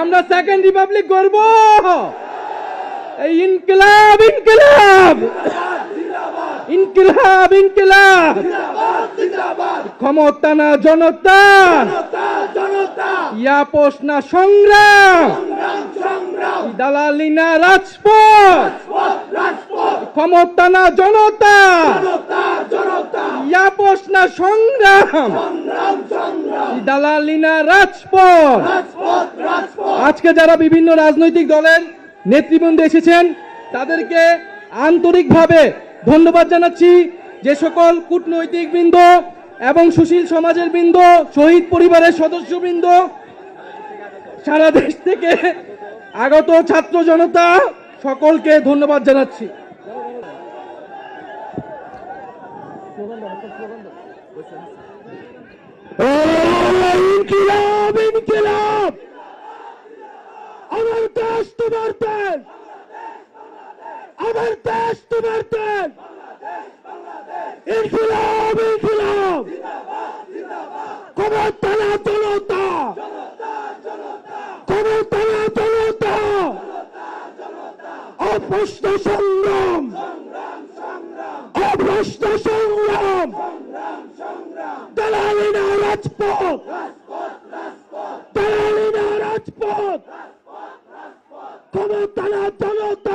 আমরা second Republic করব। এই ইনকিলাব ইনকিলাব। ইনকিলাব ইনকিলাব। ক্ষমতা না জনতা। ইয়াপোষ না সংগ্রাম। দালালি না রাজপথ। ক্ষমতা না জনতা। না সংগ্রাম। দালালি না রাজপথ। আজকে যারা বিভিন্ন রাজনৈতিক দলের নেতৃবৃন্দ এসেছেন, তাদেরকে আন্তরিকভাবে ধন্যবাদ জানাচ্ছি। যে সকল কূটনৈতিক বৃন্দ এবং সুশীল সমাজের বৃন্দ, শহীদ পরিবারের সদস্যবৃন্দ, সারা দেশ থেকে আগত ছাত্র জনতা, সকলকে ধন্যবাদ জানাচ্ছি। ইনকিলাব ইনকিলাব আমার দেশ তোমার দেশ আমার দেশ তোমার দেশ ইনকিলাব ইনকিলাব ক্ষমতা না, জনতা। ক্ষমতা না, জনতা। অপ্রশ্ন সংগ্রাম। সংগ্রাম। রাজপথ। ¡Anótala, anótala!